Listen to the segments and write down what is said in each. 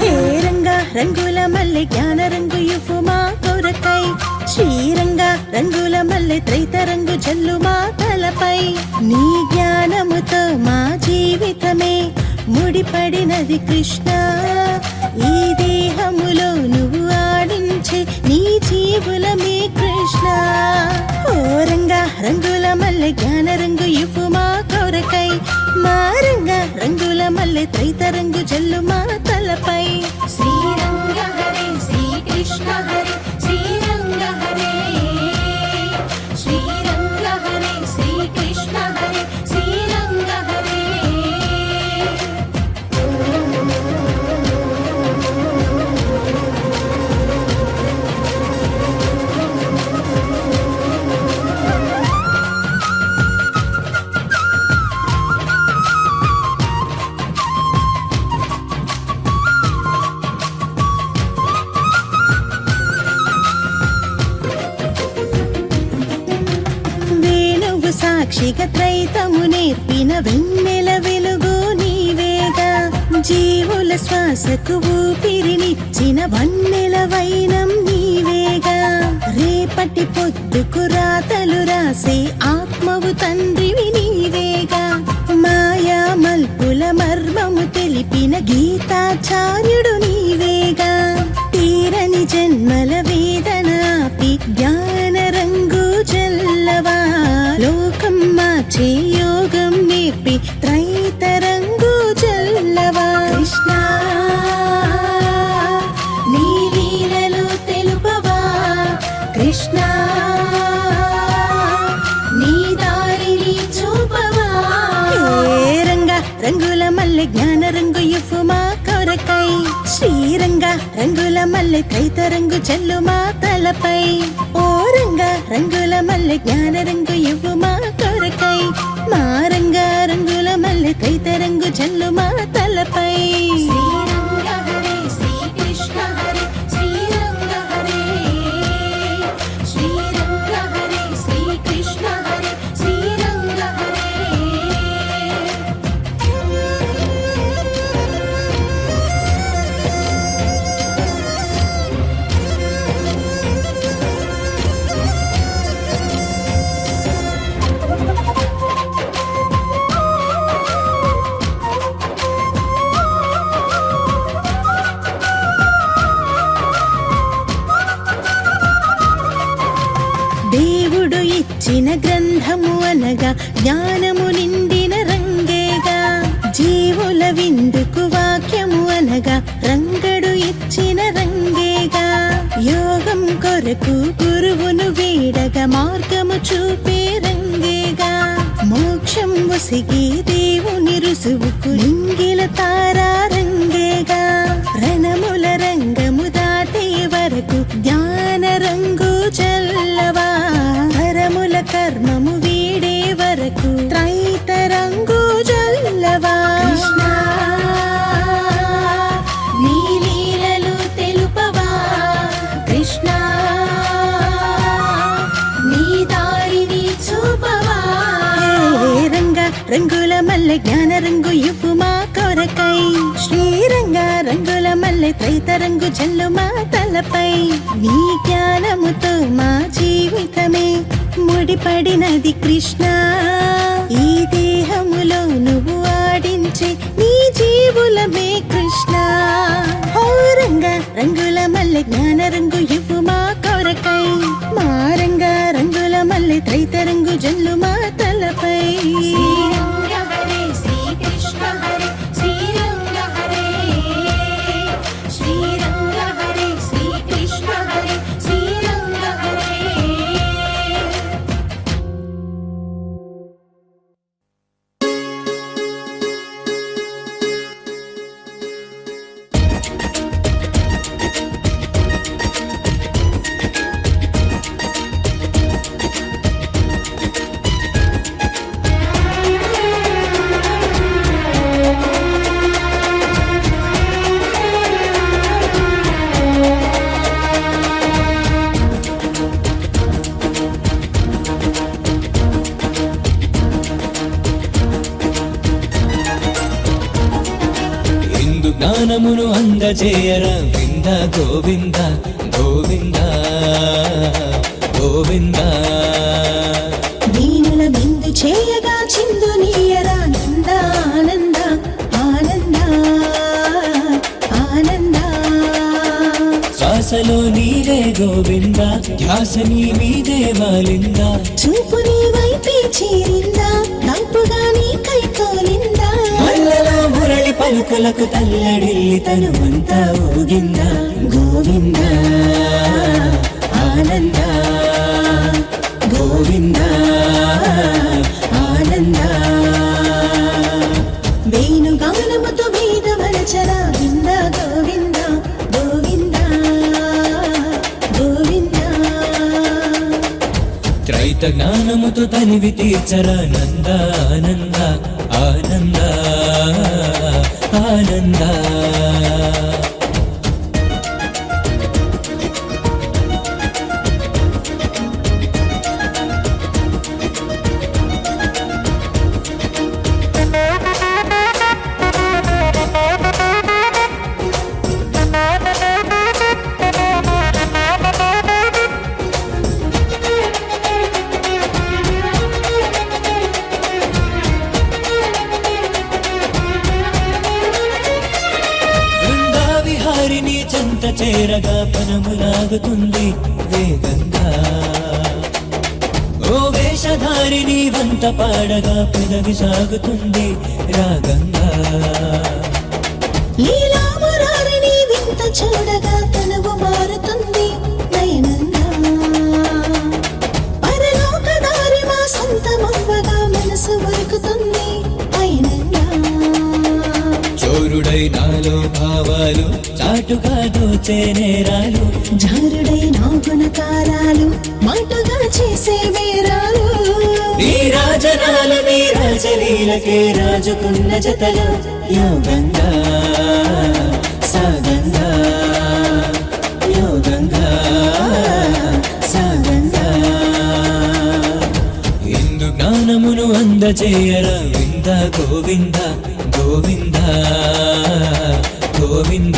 హే రంగ రంగుల మల్లె జ్ఞాన రంగు యుఫు మా కొరకై శ్రీరంగ రంగుల మల్లె త్రైత రంగు జల్లు మా ఉన్నది కృష్ణ ఈ దేహములో నువ్వు ఆడించే నీ జీవులమే కృష్ణ. ఓ రంగ రంగుల మల్లె జ్ఞాన రంగు యుఫు మా కొరకై. మా రంగుల మల్లె త్రైత రంగు జల్లు మా తలపై. నీవు సాక్షిగా త్రైతము నేర్పిన వెన్నెల వెలుగు నీవేగా. జీవుల శ్వాసకు ఊపిరినిచ్చిన వన్నెల వైనం నీవేగా. రేపటి పొద్దుకు రాతలు రాసే ఆత్మవు తండ్రివి నీవేగా. మాయా మల్పుల మర్మము తెలిపిన గీతాచార్యుడు నీవేగా. తీరని జన్మల వేదన ఆపి జ్ఞాన చల్లవా? లోకం మార్చే యోగం నేర్పి త్రైతరంగు చల్లవా? కృష్ణ నీ లీలలు తెలుపవా? కృష్ణ నీ దారిని చూపవా? ఏ రంగ రంగుల మల్లె జ్ఞాన రంగు యుఫుమా కొరకై. శ్రీరంగ రంగుల మల్లె కైత రంగు తలపై. మారంగా రంగుల మల్లె జ్ఞాన రంగు ఇవ్వు మా కొరకై. మారంగా రంగుల మల్లె కైత రంగు జల్లు మా తలపై. జ్ఞానము నిండిన రంగేగా జీవుల విందుకు వాక్యము అనగా రంగడు ఇచ్చిన రంగేగా. యోగం కొరకు గురువును వీడగా మార్గము చూపే రంగేగా. మోక్షం ఒసిగి దేవుని రుసువుకు లింగిల తారా రంగేగా. రంగుల మల్లె జ్ఞాన రంగు ఇవ్వు మా కొరకై. శ్రీరంగ రంగుల మల్లె త్రైత రంగు జల్లు మా తలపై. నీ జ్ఞానముతో మా జీవితమే ముడిపడినది కృష్ణ. ఈ దేహములో నువ్వు ఆడించే నీ జీవులమే కృష్ణ. రంగుల మల్లె జ్ఞాన రంగు అందజేయర వింద గోవింద గోవింద గోవింద. దీనుల విందు చేయగా చిందు నీయరా నంద ఆనంద ఆనంద ఆనంద. శ్వాసలో నీరే గోవింద ధ్యాస నీ మీదే వాలిందా. చూపు నీ వైపే చేరిందా కంపుగా పలుకులకు తల్లడిల్లి తనువంతా ఊగింద గోవింద ఆనంద గోవింద ఆనంద. వేణు గానముతో వేద మరచరా వింద గోవింద గోవింద గోవింద. త్రైత జ్ఞానముతో తనివి తీర్చర నంద ఆనంద ఆనంద వంత పెదవి సాగుతుంది రాగంగా. లీలా మురారిని వింత చూడగా నాలో భావాలు చాటుగా దోచే నేరాలు జారుడై నా గుణకారాలు మాటగా చేసే వేరాలు నీ రాజనాలు నీ రాజలీలకే రాజుకున్న జతలు యోగంగా సాగంగా యోగంగా సాగంగా. ఇందు జ్ఞానమును అందచేయర వింద గోవింద గోవింద. గోవింద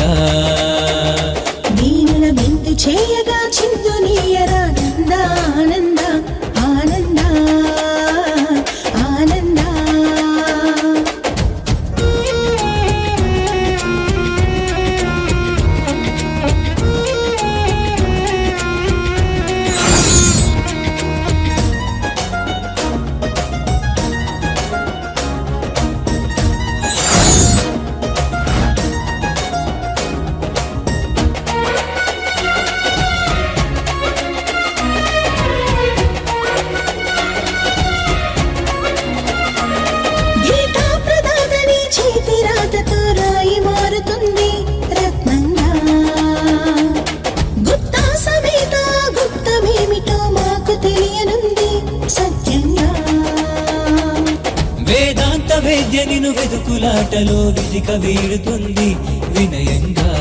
వేద్య నిను వెతుకులాటలో విధిక వీడుతుంది వినయంగా.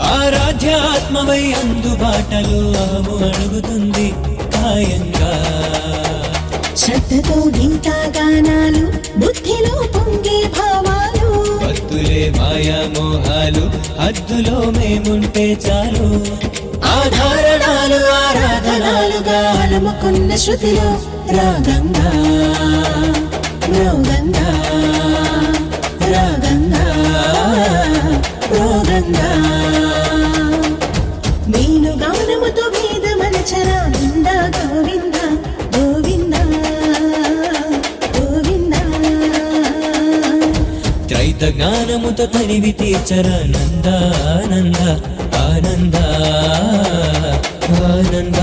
ఆరాధ్యాత్మవై అందుబాటలో అహము అడుగుతుంది కాయంగా శ్రద్ధతో గీతా గానాలు బుద్ధిలో పొంగే భావాలు. భక్తులే మాయా మోహాలు హద్దులో మేముంటే చాలు. ఆధారణాలు ఆరాధనాలుగా అలముకున్న శృతిలో రాగంగా. రోగంగా రాగంగా రోగంగా నేను గానముతో వేద మనచరా నింద గోవింద గోవింద గోవింద. త్రైత జ్ఞానముతో తనివి తీర్చర నంద ఆనంద ఆనంద ఆనంద.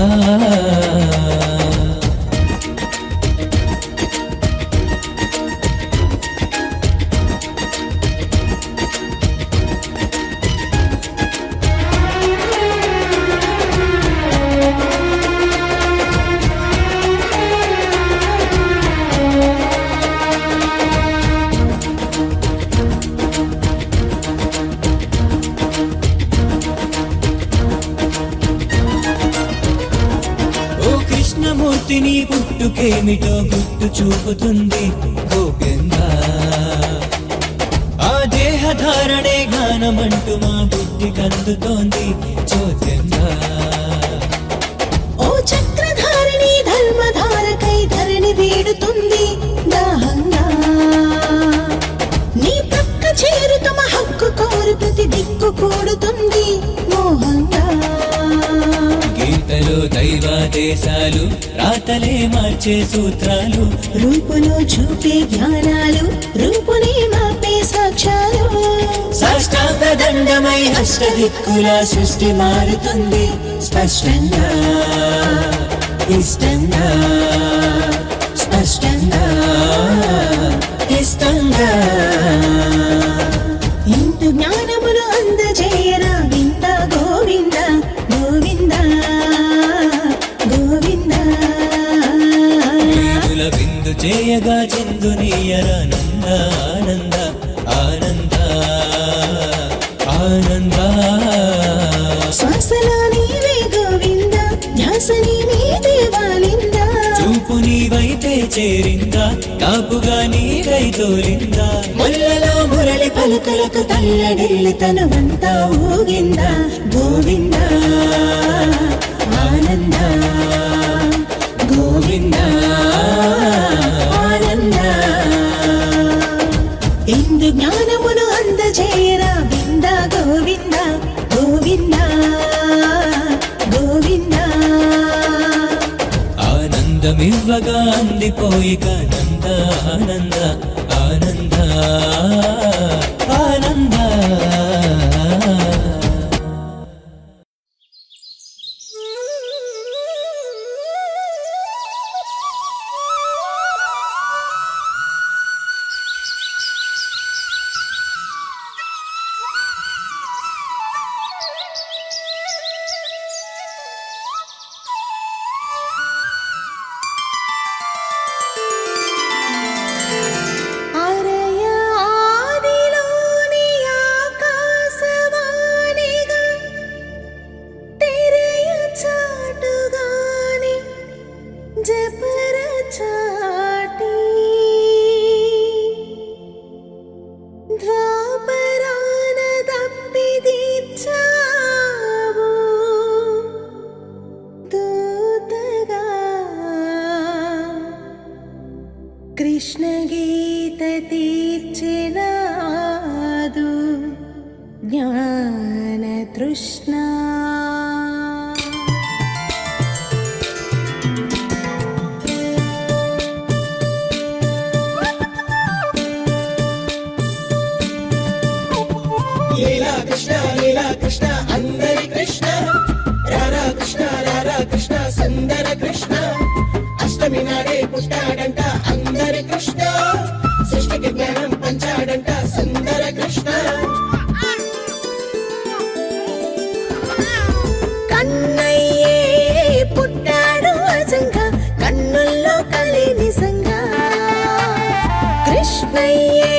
కృష్ణమూర్తి నీ పుట్టుకేమిటో గుట్టు చూపుతుంది గోప్యంగా ఆ దేహ జ్ఞానమంటూ మా బుద్ధి కందుతోంది చోద్యంగా ఓ చక్రధారిణి ధర్మధారకై ధరణి వేడుతుంది దాహంగా. నీ పక్క చేరుతమ హక్కు కోరు ప్రతి దిక్కు కూడుతుంది గీతలో దైవాదేశాలు రాతలే మార్చే సూత్రాలు. రూపులో చూపే జ్ఞానాలు రూపుని మాపే సాక్ష్యాలు. సాష్టాంగ దండమై అష్టదిక్కుల సృష్టి మారుతుంది. స్పష్టంగా ఇష్టంగా స్పష్టంగా ఇష్టంగా. ఇంటు జ్ఞానములు చేయగా చెందునీయరానంద ఆనంద ఆనంద ఆనంద. శ్వాసలో నీవే గోవింద ధ్యాస నీవే దేవాలింద చూపు నీ వైపే చేరిందా కాపుగా నీ కై తోలిందా. ముల్లలో మురళి పలుకలకు తల్లడిల్లి తనువంతా ఊగింద. గోవింద ఆనంద. గోవింద ఆనంద ఇందు జ్ఞానమును అందజేయరా వింద గోవింద గోవింద గోవింద ఆనందమివ్వగా అందిపోయిక నంద ఆనంద ఆనంద కృష్ణ గీత తీర్చినాదు. జ్ఞాన తృష్ణా పుట్టాడంట అందరి కృష్ణ. సృష్టికి జ్ఞానం పంచాడంట సుందర కృష్ణ. కన్నయ్యే పుట్టాడు అజంగా కన్నుల్లో కలి నిజంగా కృష్ణయ్యే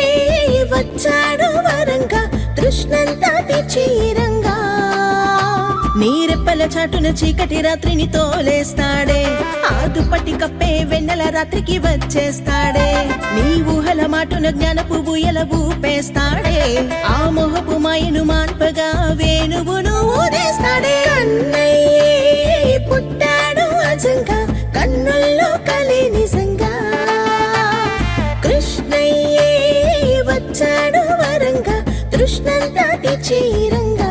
వచ్చాడు వరంగా తృష్ణంతా తీర్చీరంగా నీరెప్పల చాటున చీకటి రాత్రిని తోలేస్తాడే. ఆ దుప్పటి కప్పే వెన్నెల రాత్రికి వచ్చేస్తాడే. నీ ఊహల మాటున జ్ఞానపు బుయల ఊపేస్తాడే. ఆ మొహపు మాయను మాన్పగా వేణువును ఊదేస్తాడే. కన్నయ్యే పుట్టాడు అజంగా కన్నుల్లో కలి నిజంగా కృష్ణయ్యే వచ్చాడు వరంగా తృష్ణంతా తీర్చీరంగా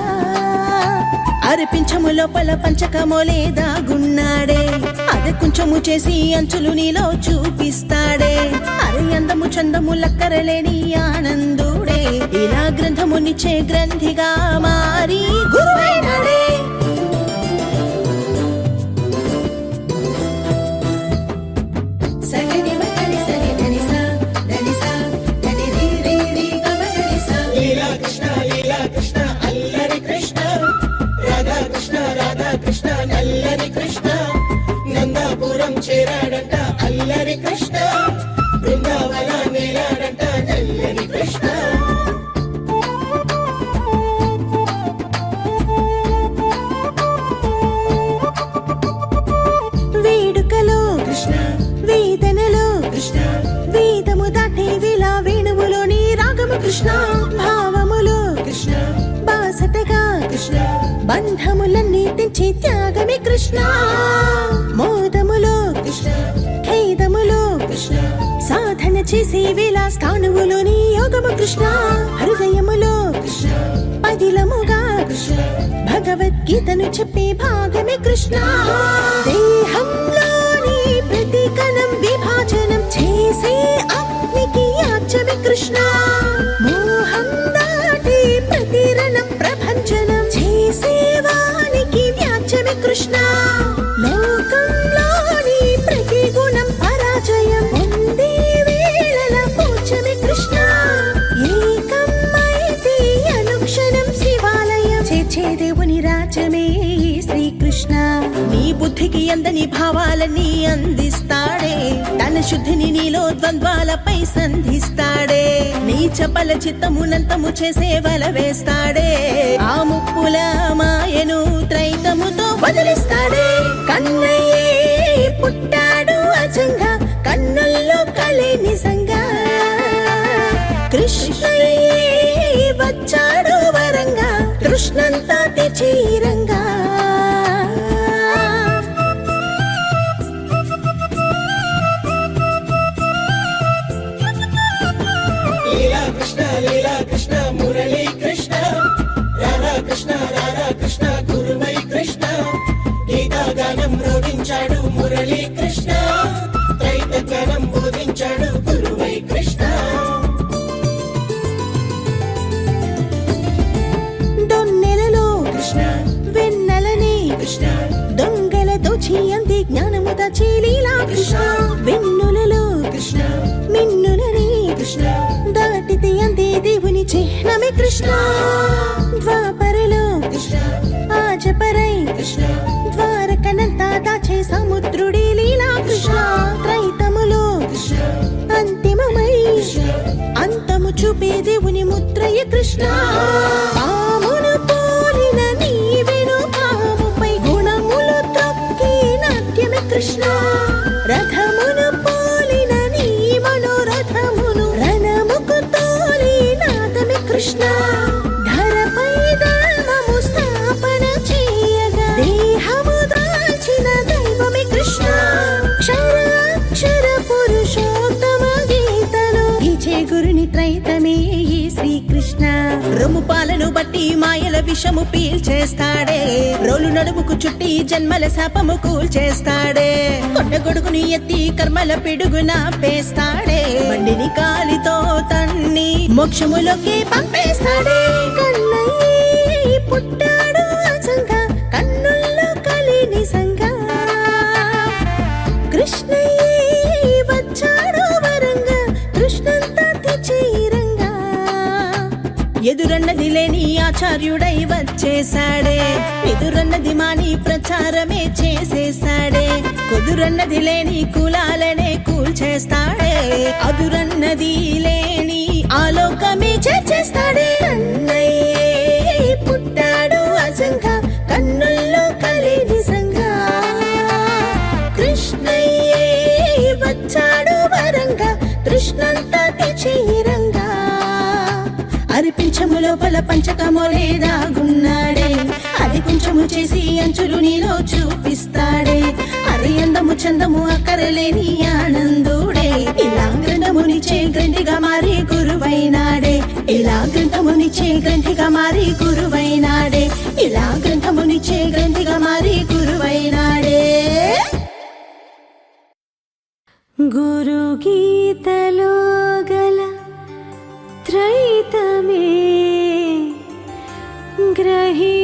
అరిపించము లోపల పంచకము లేదా గున్నాడే. అది కొంచెము చేసి అంచులు నీలో చూపిస్తాడే. అరే అందము చందము లక్కరలేని ఆనందుడే. ఇలా గ్రంథమునిచ్చే గ్రంథిగా మారి గురువైనాడే. చేరాడంట అల్లరి కృష్ణ. బృందావన నేలాడంట నల్లని కృష్ణ. వేడుకలో కృష్ణ. వేదనలో కృష్ణ. వేదము దాటే వేళ వేణువులోని రాగము కృష్ణ. భావములో కృష్ణ. బంధములన్నీ తెంచి త్యాగమే కృష్ణ. చేసే వేళ స్థానువులోని యోగము కృష్ణ హృదయములో కృష్ణ పదిలముగా కృష్ణ భగవద్గీతను చెప్పే భాగమే కృష్ణ. దేహంలోని ప్రతి కణం విభాజనం చేసే అగ్నికి యాచమే కృష్ణ. మోహం దాటి ప్రతి రణం ప్రభంజనం చేసే వానికి వ్యాచమే కృష్ణ. భావాలని అందిస్తాడే. తన శుద్ధిని నీలో ద్వంద్వాలపై సంధిస్తాడే. నీ చపల చిత్తమునంతము చేసే వల వేస్తాడే. ఆ ముప్పుల మాయను త్రైతముతో వదిలిస్తాడే. కన్నయ్యే పుట్టాడు అజంగా కన్నుల్లో కలే నిజంగా కృష్ణయ్యే వచ్చాడు వరంగా కృష్ణంతా తెచీరంగా బోధించాడు రోధించాడు మురళీ కృష్ణ. త్రైతకరం బోధించాడు గురువై కృష్ణ. దొన్నెలలో కృష్ణ వెన్నెలని కృష్ణ. దొంగల దోచి అంది జ్ఞానము దచి కృష్ణ. వెన్నులలో కృష్ణ మిన్నులని కృష్ణ. దాటితే అందే దేవుని చిహ్నమే కృష్ణ. చూపే దేవుని ముద్రయ కృష్ణ. పట్టి మాయల విషము పీల్చేస్తాడే. రోలు నడుముకు చుట్టి జన్మల శాపము కూల్చేస్తాడే. కొండ గొడుగుని ఎత్తి కర్మల పిడుగున పేస్తాడే. బండిని కాలితో తన్ని మోక్షములోకి పంపేస్తాడే. కన్నయ్య ఎదురన్నది లేని ఆచార్యుడై వచ్చేసాడే ఎదురన్నది మాని ప్రచారమే చేసేసాడే కుదురన్నది లేని కులాలనే కూల్చేస్తాడే. అదురన్నది లేని ఆలోకమే చేర్చేస్తాడే. అన్నయ్యే పుట్టాడు అజంగా కన్నుల్లో కలి నిజంగా కృష్ణయ్యే వచ్చాడు వరంగా కృష్ణంతా తెచీరంగా లోపల పంచకము లేదాగున్నాడే అది కొంచెము చేసి అంచులు నీలో చూపిస్తాడే. అది అందము చందము అక్కరలేని ఆనందుడే. ఇలా గ్రంథమునిచే గ్రంథిగా మారి గురువైనాడే. ఇలా గ్రంథమునిచే గ్రంథిగా మారి గురువైనాడే. ఇలా గ్రంథమునిచే గ్రంథిగా మారి గురువైనాడే. గురు గీతలో గల త్రై ഗ്രഹി